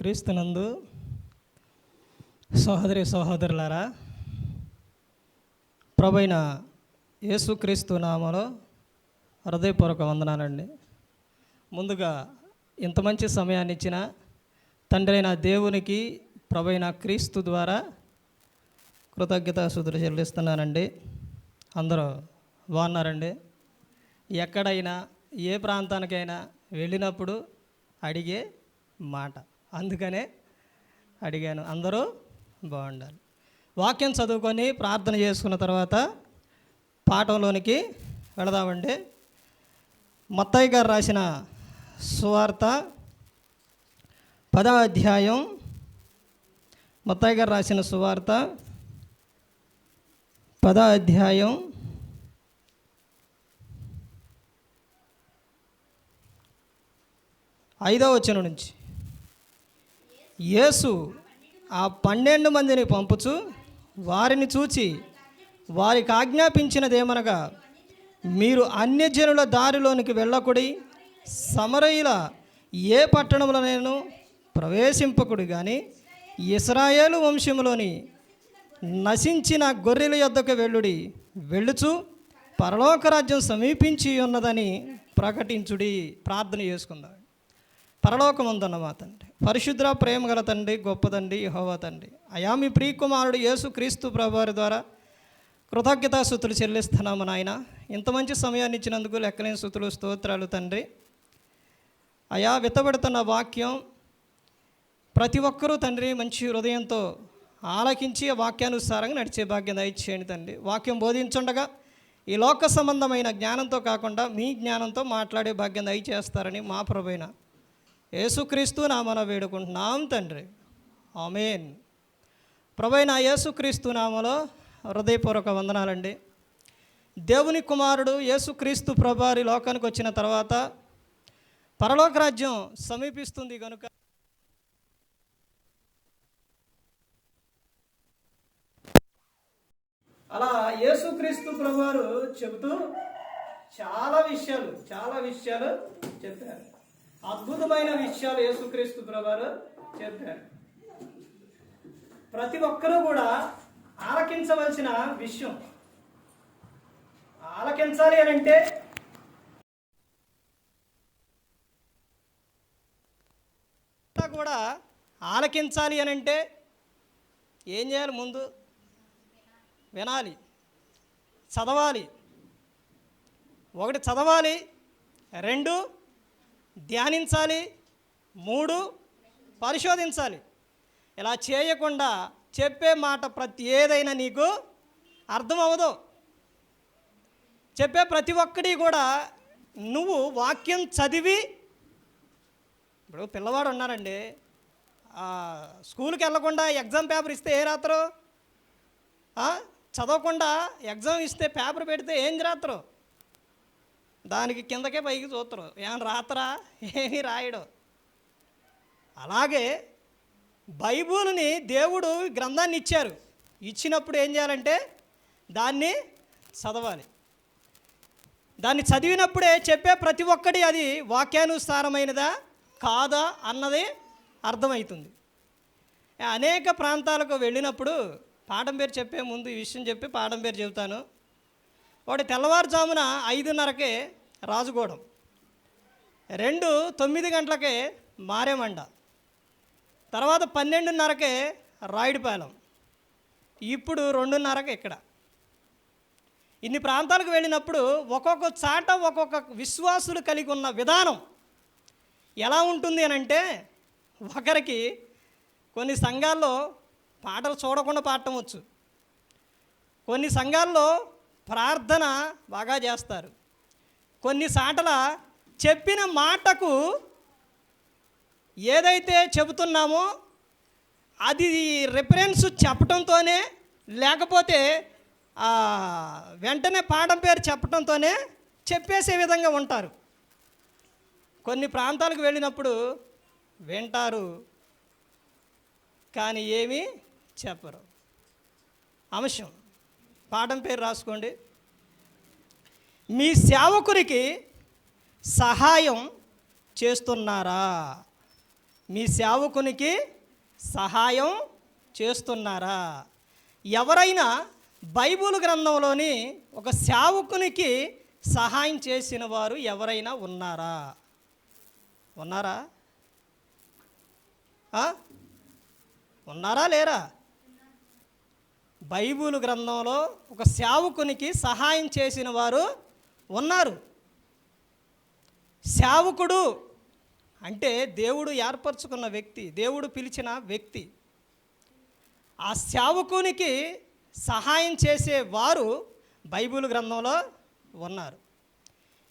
క్రీస్తునందు సహోదరి సహోదరులారా ప్రభైన యేసుక్రీస్తు నామలో హృదయపూర్వక వందనాలండి. ముందుగా ఇంత మంచి సమయాన్ని ఇచ్చిన తండ్రైన దేవునికి ప్రభైన క్రీస్తు ద్వారా కృతజ్ఞత సుదులు చెల్లిస్తున్నానండి. అందరూ బాగున్నారండి? ఎక్కడైనా ఏ ప్రాంతానికైనా వెళ్ళినప్పుడు అడిగే మాట. అందుకనే అడిగాను అందరూ బాగుండాలి. వాక్యం చదువుకొని ప్రార్థన చేసుకున్న తర్వాత పాఠంలోనికి వెళదామండి. మత్తయ్య గారు రాసిన సువార్త పదవ అధ్యాయం. మత్తయ్య గారు రాసిన సువార్త పదవ అధ్యాయం. ఐదవ వచనం నుంచి. యేసు ఆ పన్నెండు మందిని పంపుచు వారిని చూచి వారికి ఆజ్ఞాపించినదేమనగా మీరు అన్యజనుల దారిలోనికి వెళ్ళకుడి సమరయుల ఏ పట్టణంలో నేను ప్రవేశింపకుడు కానీ ఇస్రాయేలు వంశంలోని నశించిన గొర్రెల యొద్దకు వెళ్ళుడి వెళ్ళుచు పరలోక రాజ్యం సమీపించి ఉన్నదని ప్రకటించుడి. ప్రార్థన చేసుకుందాం. పరలోకముందన్న తండ్రి పరిశుద్ర ప్రేమ గల తండ్రి గొప్ప తండ్రి తండ్రి. అయా మీ ప్రియకుమారుడు యేసు క్రీస్తు ప్రభువారి ద్వారా కృతజ్ఞతాస్థుతులు చెల్లిస్తున్నాము నాయన. ఇంత మంచి సమయాన్ని ఇచ్చినందుకు లెక్కలేని స్థుతులు స్తోత్రాలు తండ్రి. అయా విత్తబడుతున్న వాక్యం ప్రతి ఒక్కరూ తండ్రి మంచి హృదయంతో ఆలకించి వాక్యానుసారంగా నడిచే భాగ్యం దయచేయండి తండ్రి. వాక్యం బోధించుండగా ఈ లోక సంబంధమైన జ్ఞానంతో కాకుండా మీ జ్ఞానంతో మాట్లాడే భాగ్యం దయచేస్తారని మా ప్రభైన యేసుక్రీస్తు నామన వేడుకుంటున్నాం తండ్రి. ఆమెన్. ప్రభైన యేసుక్రీస్తు నామలో హృదయపూర్వక వందనాలండి. దేవుని కుమారుడు యేసుక్రీస్తు ప్రభారి లోకానికి వచ్చిన తర్వాత పరలోక రాజ్యం సమీపిస్తుంది కనుక అలా యేసుక్రీస్తు ప్రభువారు చెబుతూ చాలా విషయాలు చాలా విషయాలు చెప్పారు. అద్భుతమైన విషయాలు యేసుక్రీస్తు ప్రభారు చెప్పారు. ప్రతి ఒక్కరూ కూడా ఆలకించవలసిన విషయం. ఆలకించాలి అని అంటే కూడా ఆలకించాలి అని అంటే ఏం చేయాలి ముందు? వినాలి. చదవాలి. ఒకటి చదవాలి. రెండు ధ్యానించాలి. మూడు పరిశోధించాలి. ఇలా చేయకుండా చెప్పే మాట ప్రతి ఏదైనా నీకు అర్థం అవ్వదు చెప్పే ప్రతి ఒక్కటి కూడా నువ్వు వాక్యం చదివి ఇప్పుడు పిల్లవాడు ఉన్నారండి స్కూల్కి వెళ్ళకుండా ఎగ్జామ్ పేపర్ ఇస్తే ఏ రాత్రు చదవకుండా ఎగ్జామ్ ఇస్తే పేపర్ పెడితే ఏం రాత్రు దానికి కిందకే పైకి చూస్తారు ఏమన్నా రాతరా? ఏమీ రాయడు. అలాగే బైబుల్ని దేవుడు గ్రంథాన్ని ఇచ్చారు. ఇచ్చినప్పుడు ఏం చేయాలంటే దాన్ని చదవాలి. దాన్ని చదివినప్పుడే చెప్పే ప్రతి ఒక్కటి అది వాక్యానుసారమైనదా? కాదా? అన్నది అర్థమవుతుంది. అనేక ప్రాంతాలకు వెళ్ళినప్పుడు పాఠం పేరు చెప్పే ముందు ఈ విషయం చెప్పి పాఠం పేరు చెబుతాను. ఒకటి తెల్లవారుజామున ఐదున్నరకే రాజుగూడెం. రెండు తొమ్మిది గంటలకే మారేమండ. తర్వాత పన్నెండున్నరకే రాయుడిపాలెం. ఇప్పుడు రెండున్నరకు ఇక్కడ. ఇన్ని ప్రాంతాలకు వెళ్ళినప్పుడు ఒక్కొక్క చాట ఒక్కొక్క విశ్వాసులు కలిగి ఉన్న విధానం ఎలా ఉంటుంది అని అంటే ఒకరికి కొన్ని సంఘాల్లో పాటలు చూడకుండా పాడటం వచ్చు. కొన్ని సంఘాల్లో ప్రార్థన బాగా చేస్తారు. కొన్ని సాటల చెప్పిన మాటకు ఏదైతే చెబుతున్నామో అది రిఫరెన్స్ చెప్పడంతోనే లేకపోతే వెంటనే పాఠం పేరు చెప్పడంతోనే చెప్పేసే విధంగా ఉంటారు. కొన్ని ప్రాంతాలకు వెళ్ళినప్పుడు వింటారు కానీ ఏమీ చెప్పరు. అంశం. పాఠం పేరు రాసుకోండి. మీ సేవకునికి సహాయం చేస్తున్నారా? మీ సేవకునికి సహాయం చేస్తున్నారా? ఎవరైనా బైబిల్ గ్రంథంలోని ఒక సేవకునికి సహాయం చేసిన వారు ఎవరైనా ఉన్నారా? ఉన్నారా? ఉన్నారా లేరా? బైబుల్ గ్రంథంలో ఒక సేవకునికి సహాయం చేసిన వారు ఉన్నారు. సేవకుడు అంటే దేవుడు ఏర్పరచుకున్న వ్యక్తి దేవుడు పిలిచిన వ్యక్తి. ఆ సేవకునికి సహాయం చేసే వారు బైబిల్ గ్రంథంలో ఉన్నారు.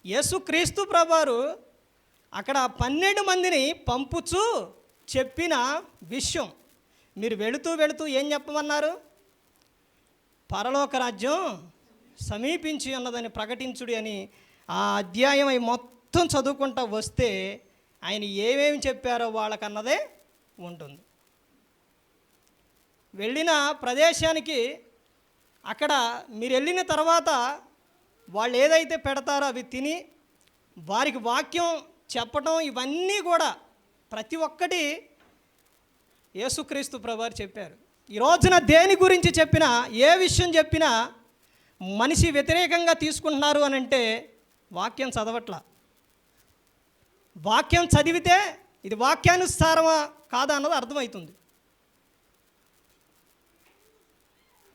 యేసుక్రీస్తు ప్రభారు అక్కడ పన్నెండు మందిని పంపుచు చెప్పిన విషయం. మీరు వెళుతూ వెళుతూ ఏం చెప్పమన్నారు? పరలోక రాజ్యం సమీపించి ఉన్నదని ప్రకటించుడి అని ఆ అధ్యాయం అయి మొత్తం చదువుకుంటా వస్తే ఆయన ఏమేమి చెప్పారో వాళ్ళకన్నదే ఉంటుంది. వెళ్ళిన ప్రదేశానికి అక్కడ మీరు వెళ్ళిన తర్వాత వాళ్ళు ఏదైతే పెడతారో అవి తిని వారికి వాక్యం చెప్పటం ఇవన్నీ కూడా ప్రతి ఒక్కటి యేసుక్రీస్తు ప్రభువారు చెప్పారు. ఈ రోజున దేని గురించి చెప్పినా ఏ విషయం చెప్పినా మనిషి వ్యతిరేకంగా తీసుకుంటున్నారు అని అంటే వాక్యం చదవట్ల. వాక్యం చదివితే ఇది వాక్యానుసారమా కాదా అన్నది అర్థమవుతుంది.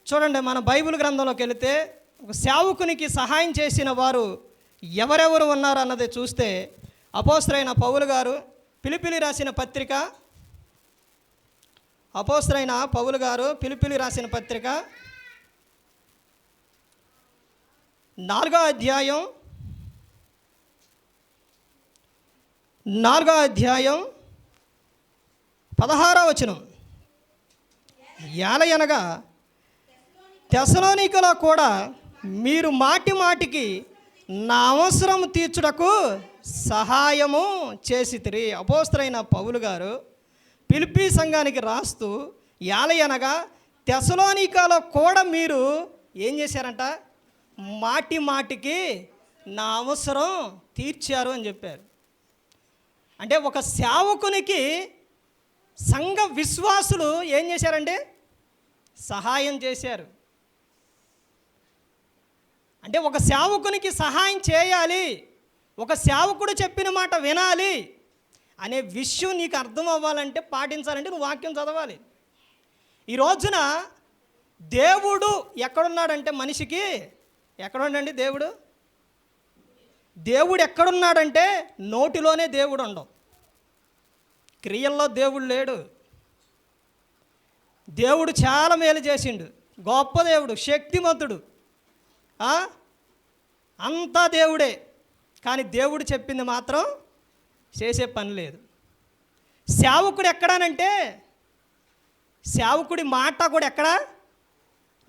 చూడండి మన బైబిల్ గ్రంథంలోకి వెళితే ఒక సేవకునికి సహాయం చేసిన వారు ఎవరెవరు ఉన్నారు అన్నది చూస్తే అపోసరైన పౌలు గారు పిలిపిలి రాసిన పత్రిక అపోసరైన పౌలు గారు పిలిపిలి రాసిన పత్రిక నాలుగో అధ్యాయం నాలుగో అధ్యాయం పదహారో వచనం. ఏలయనగా తెసలోనికలో కూడా మీరు మాటి మాటికి నా అవసరం తీర్చుటకు సహాయము చేసి తిరిగి అపోస్తరైన పౌలు గారు పిలిపి సంఘానికి రాస్తూ యాలయనగా తెసలోనికాలో కూడా మీరు ఏం చేశారంట? మాటి మాటికి నా అవసరం తీర్చారు అని చెప్పారు. అంటే ఒక సేవకునికి సంఘ విశ్వాసులు ఏం చేశారండి? సహాయం చేశారు. అంటే ఒక సేవకునికి సహాయం చేయాలి. ఒక సేవకుడు చెప్పిన మాట వినాలి. అనే విషయం నీకు అర్థం అవ్వాలంటే పాటించాలంటే నువ్వు వాక్యం చదవాలి. ఈ రోజున దేవుడు ఎక్కడున్నాడంటే మనిషికి? ఎక్కడుండండి దేవుడు? దేవుడు ఎక్కడున్నాడంటే నోటిలోనే దేవుడు ఉండవు క్రియల్లో దేవుడు లేడు. దేవుడు చాలా మేలు చేసిండు. గొప్ప దేవుడు శక్తిమంతుడు. అంతా దేవుడే. కానీ దేవుడు చెప్పింది మాత్రం చేసే పని లేదు. సేవకుడు ఎక్కడానంటే సేవకుడి మాట కూడా ఎక్కడ?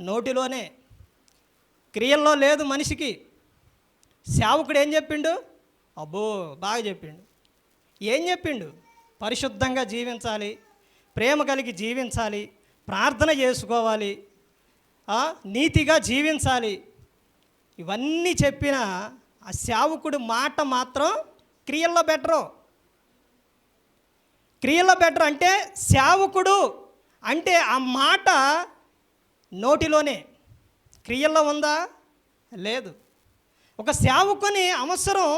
నోటిలోనే. క్రియల్లో లేదు మనిషికి. సేవకుడు ఏం చెప్పిండు? అబ్బో బాగా చెప్పిండు. ఏం చెప్పిండు? పరిశుద్ధంగా జీవించాలి ప్రేమ కలిగి జీవించాలి ప్రార్థన చేసుకోవాలి నీతిగా జీవించాలి. ఇవన్నీ చెప్పిన ఆ సేవకుడు మాట మాత్రం క్రియల్లో బెటరు. క్రియల్లో బెటర్ అంటే సేవకుడు అంటే ఆ మాట నోటిలోనే. క్రియల్లో ఉందా? లేదు. ఒక సేవకుని అవసరం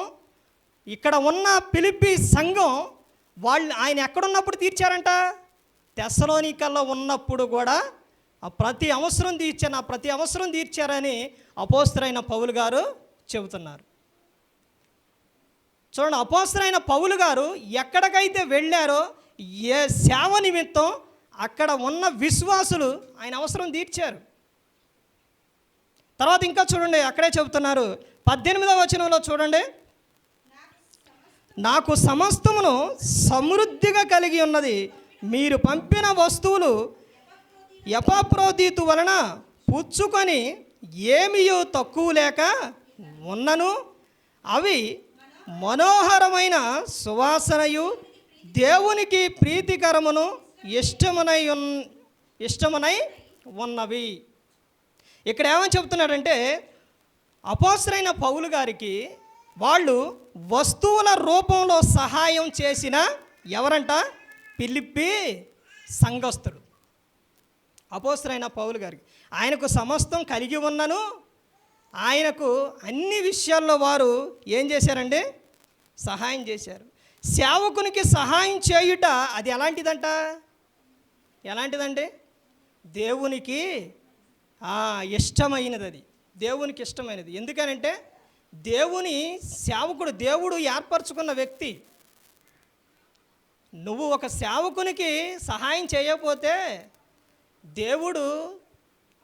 ఇక్కడ ఉన్న పిలిపి సంఘం వాళ్ళు ఆయన ఎక్కడున్నప్పుడు తీర్చారంట? తెసలోనికల్లో ఉన్నప్పుడు కూడా ఆ ప్రతి అవసరం తీర్చాను ఆ ప్రతి అవసరం తీర్చారని అపోస్తరైన పౌలు గారు చెబుతున్నారు. చూడండి అపోసరైన పౌలు గారు ఎక్కడికైతే వెళ్ళారో ఏ సేవ నిమిత్తం అక్కడ ఉన్న విశ్వాసులు ఆయన అవసరం తీర్చారు. తర్వాత ఇంకా చూడండి అక్కడే చెబుతున్నారు. పద్దెనిమిదవ వచనంలో చూడండి. నాకు సమస్తమును సమృద్ధిగా కలిగి ఉన్నది మీరు పంపిన వస్తువులు ఎపాప్రోదీతు వలన పుచ్చుకొని ఏమియో తక్కువ లేక ఉన్నను. అవి మనోహరమైన సువాసనయు దేవునికి ప్రీతికరమును ఇష్టమునై ఉన్ ఇష్టమునై ఉన్నవి. ఇక్కడ ఏమని చెప్తున్నాడంటే అపోసరైన పౌలు గారికి వాళ్ళు వస్తువుల రూపంలో సహాయం చేసిన ఎవరంట? పిలిపి సంఘస్థుడు. అపోసరైన పౌలు గారికి. ఆయనకు సమస్తం కలిగి ఉన్నను. ఆయనకు అన్ని విషయాల్లో వారు ఏం చేశారండి? సహాయం చేశారు. సేవకునికి సహాయం చేయుట అది ఎలాంటిదంట? ఎలాంటిదండి? దేవునికి ఇష్టమైనది అది దేవునికి ఇష్టమైనది. ఎందుకనంటే దేవుని సేవకుడు దేవుడు ఏర్పరచుకున్న వ్యక్తి నువ్వు ఒక సేవకునికి సహాయం చేయకపోతే దేవుడు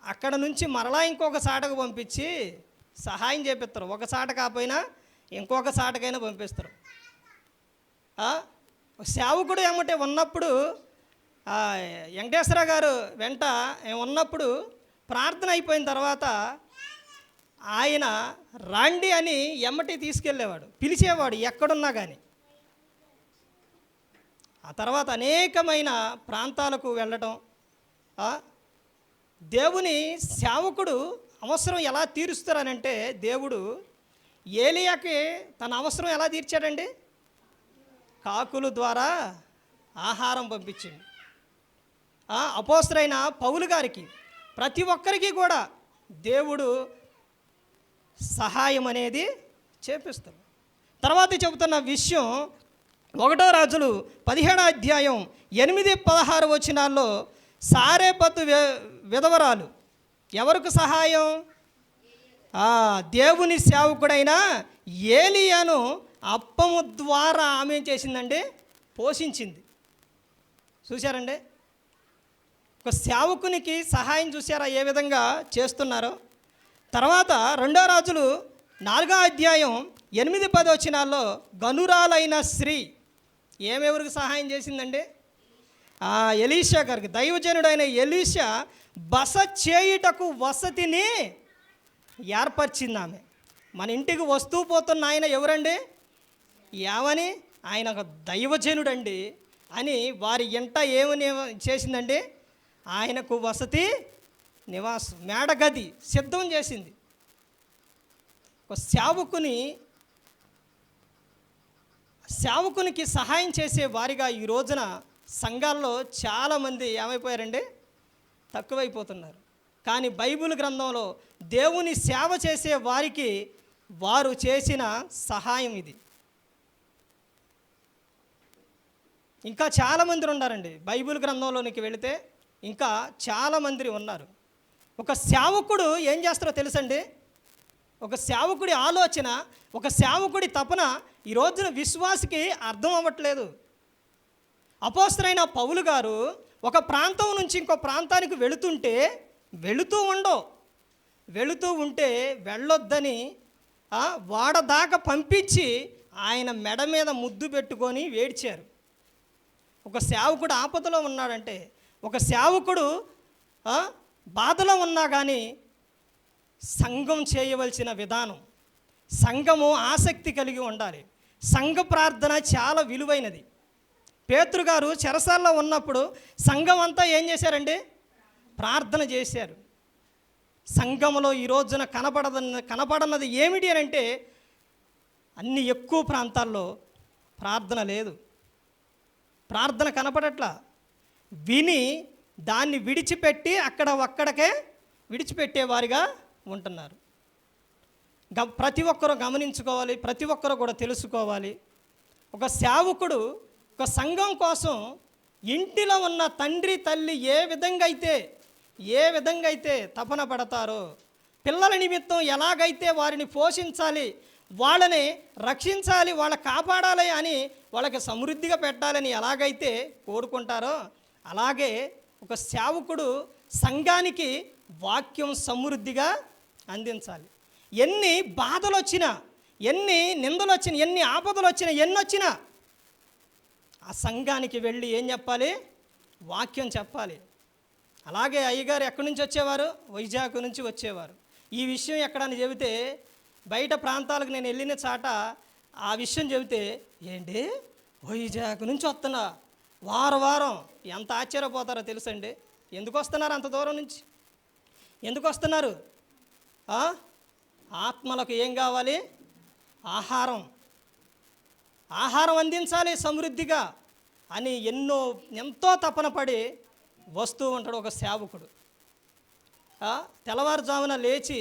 అక్కడ నుంచి మరలా ఇంకొక సాటకు పంపించి సహాయం చేపిస్తారు ఒక సాట కాకపోయినా ఇంకొక సాటకైనా పంపిస్తారు. సేవకుడు ఏమంటే ఉన్నప్పుడు వెంకటేశ్వర గారు వెంట ఉన్నప్పుడు ప్రార్థన అయిపోయిన తర్వాత ఆయన రాండి అని ఎమ్మటి తీసుకెళ్ళేవాడు. పిలిచేవాడు ఎక్కడున్నా కానీ ఆ తర్వాత అనేకమైన ప్రాంతాలకు వెళ్ళటం దేవుని సేవకుడు అవసరం ఎలా తీరుస్తారనంటే దేవుడు ఏలియాకి తన అవసరం ఎలా తీర్చాడండి? కాకులు ద్వారా ఆహారం పంపించింది. ఆ, పౌలు గారికి ప్రతి ఒక్కరికి కూడా దేవుడు సహాయం అనేది చేపిస్తాడు. తర్వాత చెబుతున్న విషయం ఒకటో రాజులు పదిహేడో అధ్యాయం ఎనిమిది పదహారు వచనాల్లో సారేపత్తు విధవరాలు ఎవరికి సహాయం? దేవుని సేవకుడైన ఏలియాను అప్పము ద్వారా ఆమె చేసిందండి? పోషించింది. చూశారండి? ఒక సేవకునికి సహాయం చూసారా ఏ విధంగా చేస్తున్నారో? తర్వాత రెండో రాజులు నాలుగో అధ్యాయం ఎనిమిది పది వచ్చినాల్లో గనురాలైన స్త్రీ ఏమెవరికి సహాయం చేసిందండి? ఆ ఎలీషా గారికి. దైవజనుడైన ఎలీషా బస చేయుటకు వసతిని ఏర్పరిచింది ఆమె. మన ఇంటికి వస్తూ పోతున్న ఆయన ఎవరండి? ఏమని ఆయన ఒక దైవజనుడండి అని వారి ఇంట ఏమని చేసిందండి? ఆయనకు వసతి నివాసం మేడగది సిద్ధం చేసింది. ఒక సేవకుని సేవకునికి సహాయం చేసే వారిగా ఈ రోజున సంఘాల్లో చాలామంది ఏమైపోయారండి? తక్కువైపోతున్నారు. కానీ బైబిల్ గ్రంథంలో దేవుని సేవ చేసే వారికి వారు చేసిన సహాయం ఇది. ఇంకా చాలామంది ఉన్నారండి. బైబిల్ గ్రంథంలోనికి వెళితే ఇంకా చాలామంది ఉన్నారు. ఒక సేవకుడు ఏం చేస్తారో తెలుసండి? ఒక సేవకుడి ఆలోచన ఒక సేవకుడి తపన ఈ రోజున విశ్వాసకి అర్థం అవ్వట్లేదు. అపోస్తరైన పౌలు గారు ఒక ప్రాంతం నుంచి ఇంకో ప్రాంతానికి వెళుతుంటే వెళుతూ ఉండవు. వెళుతూ ఉంటే వెళ్ళొద్దని వాడదాకా పంపించి ఆయన మెడ మీద ముద్దు పెట్టుకొని వేడ్చారు ఒక సేవకుడు ఆపదలో ఉన్నాడంటే ఒక సేవకుడు బాధలో ఉన్నా కానీ సంఘం చేయవలసిన విధానం సంఘము ఆసక్తి కలిగి ఉండాలి. సంఘ ప్రార్థన చాలా విలువైనది. పేతృగారు చెరసాల్లో ఉన్నప్పుడు సంఘం అంతా ఏం చేశారండి? ప్రార్థన చేశారు. సంఘంలో ఈ రోజున కనపడద కనపడన్నది ఏమిటి అని అంటే అన్ని ఎక్కువ ప్రాంతాల్లో ప్రార్థన లేదు. ప్రార్థన కనపడట్లా. విని దాన్ని విడిచిపెట్టి అక్కడ ఒక్కడికే విడిచిపెట్టేవారిగా ఉంటున్నారు. గ ప్రతి ఒక్కరూ గమనించుకోవాలి ప్రతి ఒక్కరూ కూడా తెలుసుకోవాలి. ఒక సేవకుడు ఒక సంఘం కోసం ఇంటిలో ఉన్న తండ్రి తల్లి ఏ విధంగా అయితే ఏ విధంగా అయితే తపన పడతారో పిల్లల నిమిత్తం ఎలాగైతే వారిని పోషించాలి వాళ్ళని రక్షించాలి వాళ్ళ కాపాడాలి అని వాళ్ళకి సమృద్ధిగా పెట్టాలని ఎలాగైతే కోరుకుంటారో అలాగే ఒక సేవకుడు సంఘానికి వాక్యం సమృద్ధిగా అందించాలి. ఎన్ని బాధలు వచ్చినా ఎన్ని నిందలు వచ్చినా ఎన్ని ఆపదలు వచ్చినా ఎన్ని వచ్చినా ఆ సంఘానికి వెళ్ళి ఏం చెప్పాలి? వాక్యం చెప్పాలి. అలాగే అయ్యగారు ఎక్కడి నుంచి వచ్చేవారు? వైజాగ్ నుంచి వచ్చేవారు. ఈ విషయం ఎక్కడని చెబితే బయట ప్రాంతాలకు నేను వెళ్ళిన చాట ఆ విషయం చెబితే ఏంటి? వైజాగ్ నుంచి వస్తున్నా. వారం వారం. ఎంత ఆశ్చర్యపోతారో తెలుసండి. ఎందుకు వస్తున్నారు అంత దూరం నుంచి? ఎందుకు వస్తున్నారు? ఆత్మలకు ఏం కావాలి? ఆహారం. ఆహారం అందించాలి సమృద్ధిగా అని ఎన్నో ఎంతో తపన పడి వస్తూ ఉంటాడు ఒక సేవకుడు. తెల్లవారుజామున లేచి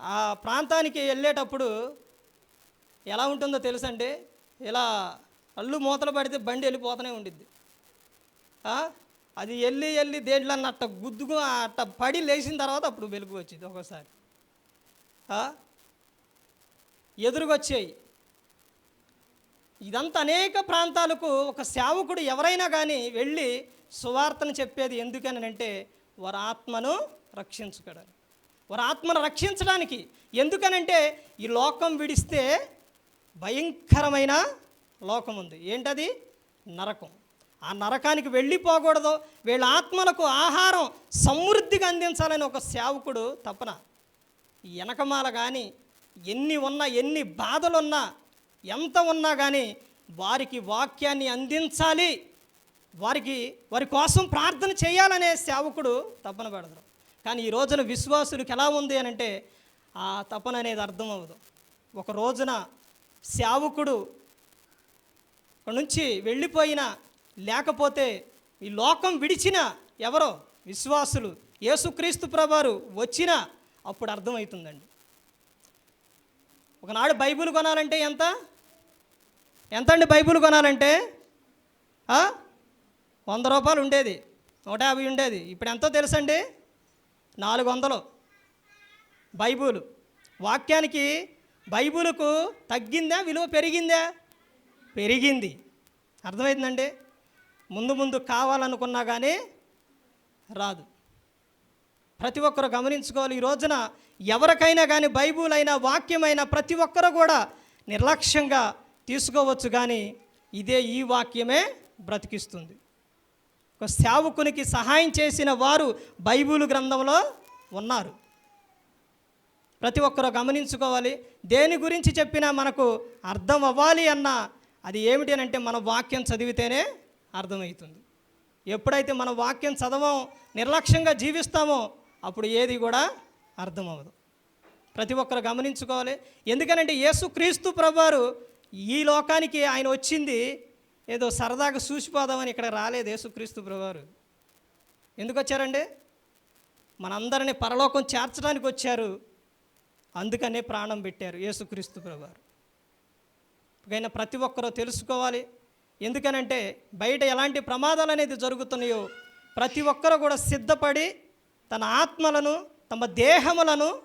ఆ ప్రాంతానికి వెళ్ళేటప్పుడు ఎలా ఉంటుందో తెలుసండి? ఇలా అల్లు మూతలు పడితే బండి వెళ్ళిపోతూనే ఉండిద్ది. అది వెళ్ళి వెళ్ళి దేంట్లో అట్ట గుద్దుకు అట్ట పడి లేచిన తర్వాత అప్పుడు వెలుగు వచ్చింది ఒక్కోసారి ఆ, ఎదురుగొచ్చాయి ఇదంతా అనేక ప్రాంతాలకు ఒక సేవకుడు ఎవరైనా కానీ వెళ్ళి సువార్తను చెప్పేది ఎందుకని అంటే వారి ఆత్మను రక్షించుకోవడానికి. వారి ఆత్మను రక్షించడానికి ఎందుకనంటే ఈ లోకం విడిస్తే భయంకరమైన లోకం ఉంది ఏంటది? నరకం. ఆ నరకానికి వెళ్ళిపోకూడదు. వీళ్ళ ఆత్మలకు ఆహారం సమృద్ధిగా అందించాలని ఒక సేవకుడు తపన. వెనకమాల కానీ ఎన్ని ఉన్నా ఎన్ని బాధలున్నా ఎంత ఉన్నా కానీ వారికి వాక్యాన్ని అందించాలి. వారికి వారి కోసం ప్రార్థన చేయాలనే సేవకుడు తపన పెడతారు కానీ ఈ రోజున విశ్వాసులకు ఎలా ఉంది అని అంటే ఆ తపన అనేది అర్థం అవ్వదు. ఒక రోజున సేవకుడు అక్కడి నుంచి వెళ్ళిపోయిన లేకపోతే ఈ లోకం విడిచిన ఎవరో విశ్వాసులు యేసుక్రీస్తు ప్రభారు వచ్చిన అప్పుడు అర్థమవుతుందండి. ఒకనాడు బైబిల్ కొనాలంటే ఎంత? ఎంత అండి బైబిల్ కొనాలంటే? వంద రూపాయలు ఉండేది. నూట యాభై ఉండేది. ఇప్పుడు ఎంతో తెలుసండి? నాలుగు వందలు. బైబుల్. వాక్యానికి బైబుల్కు తగ్గిందా విలువ పెరిగిందా? పెరిగింది. అర్థమైందండి? ముందు ముందు కావాలనుకున్నా కానీ రాదు. ప్రతి ఒక్కరు గమనించుకోవాలి. ఈ రోజున ఎవరికైనా కానీ బైబుల్ అయినా వాక్యమైనా ప్రతి ఒక్కరు కూడా నిర్లక్ష్యంగా తీసుకోవచ్చు కానీ ఇదే ఈ వాక్యమే బ్రతికిస్తుంది. ఒక సేవకునికి సహాయం చేసిన వారు బైబిల్ గ్రంథంలో ఉన్నారు. ప్రతి ఒక్కరూ గమనించుకోవాలి. దేని గురించి చెప్పినా మనకు అర్థం అవ్వాలి అన్న అది ఏమిటి అని అంటే మన వాక్యం చదివితేనే అర్థమవుతుంది. ఎప్పుడైతే మన వాక్యం చదవం నిర్లక్ష్యంగా జీవిస్తామో అప్పుడు ఏది కూడా అర్థమవ్వదు ప్రతి ఒక్కరు గమనించుకోవాలి. ఎందుకనంటే యేసుక్రీస్తు ప్రభువారు ఈ లోకానికి ఆయన వచ్చింది ఏదో సరదాగా చూసిపోదామని ఇక్కడ రాలేదు యేసుక్రీస్తు ప్రభువారు. ఎందుకు వచ్చారండి మనందరినీ పరలోకం చేర్చడానికి వచ్చారు. అందుకనే ప్రాణం పెట్టారు యేసుక్రీస్తు ప్రభువారు. అయినా ప్రతి ఒక్కరూ తెలుసుకోవాలి. ఎందుకనంటే బయట ఎలాంటి ప్రమాదాలు అనేది జరుగుతున్నాయో ప్రతి ఒక్కరూ కూడా సిద్ధపడి తన ఆత్మలను తమ దేహములను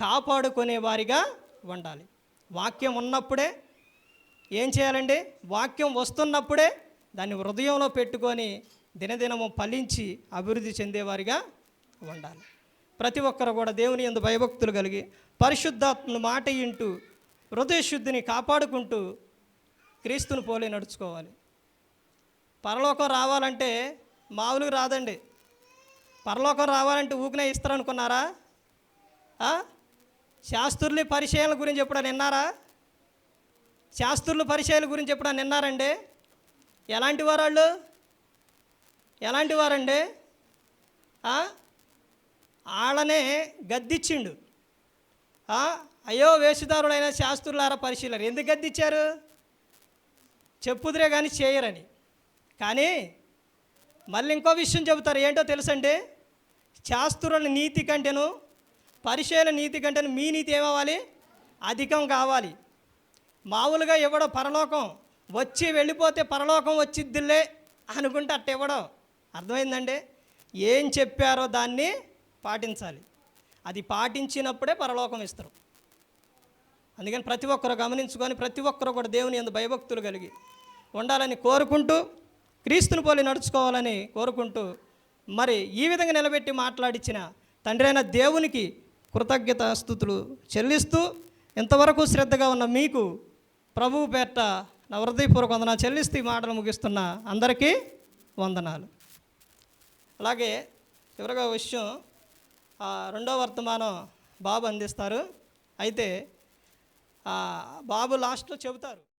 కాపాడుకునే వారిగా ఉండాలి. వాక్యం ఉన్నప్పుడే ఏం చేయాలండి? వాక్యం వస్తున్నప్పుడే దాన్ని హృదయంలో పెట్టుకొని దినదినము ఫలించి అభివృద్ధి చెందేవారిగా ఉండాలి. ప్రతి ఒక్కరు కూడా దేవుని ఎందు భయభక్తులు కలిగి పరిశుద్ధాత్మను మాట ఇంటూ హృదయశుద్ధిని కాపాడుకుంటూ క్రీస్తుని పోలే నడుచుకోవాలి. పరలోకం రావాలంటే మామూలుగా రాదండి. పరలోకం రావాలంటే ఊకినే ఇస్తారనుకున్నారా? శాస్త్రుల్ని పరిచయాల గురించి ఎప్పుడైనా విన్నారా? శాస్త్రుల పరిచయాల గురించి ఎప్పుడైనా నిన్నారండి ఎలాంటి వారు వాళ్ళు ఎలాంటి వారండి? ఆ? వాళ్ళనే గద్దిచ్చిండు. అయ్యో వేషధారులైన శాస్త్రులారా పరిశీలన ఎందుకు గద్దిచ్చారు? చెప్పుదురే కానీ చేయరని. కానీ మళ్ళీ ఇంకో విషయం చెబుతారు ఏంటో తెలుసండి? శాస్త్రుల నీతి కంటేను పరిచయాల నీతి కంటేను మీ నీతి ఏమవ్వాలి? అధికం కావాలి. మామూలుగా ఇవ్వడం పరలోకం వచ్చి వెళ్ళిపోతే పరలోకం వచ్చిద్దిలే అనుకుంటే అట్ట ఇవ్వడం అర్థమైందండి? ఏం చెప్పారో దాన్ని పాటించాలి. అది పాటించినప్పుడే పరలోకం ఇస్తారు. అందుకని ప్రతి ఒక్కరు గమనించుకొని ప్రతి ఒక్కరు కూడా దేవుని ఎందు భయభక్తులు కలిగి ఉండాలని కోరుకుంటూ క్రీస్తుని పోలి నడుచుకోవాలని కోరుకుంటూ మరి ఈ విధంగా నిలబెట్టి మాట్లాడించిన తండ్రి అయిన దేవునికి కృతజ్ఞత స్థుతులు చెల్లిస్తూ ఇంతవరకు శ్రద్ధగా ఉన్న మీకు ప్రభువు పేట నా హృదయపూర్వక వందనాలు చెల్లిస్తూ ఈ మాటలు ముగిస్తున్న అందరికీ వందనాలు. అలాగే చివరిగా విషయం రెండో వర్తమానం బాబు అందిస్తారు. అయితే బాబు లాస్ట్లో చెబుతారు.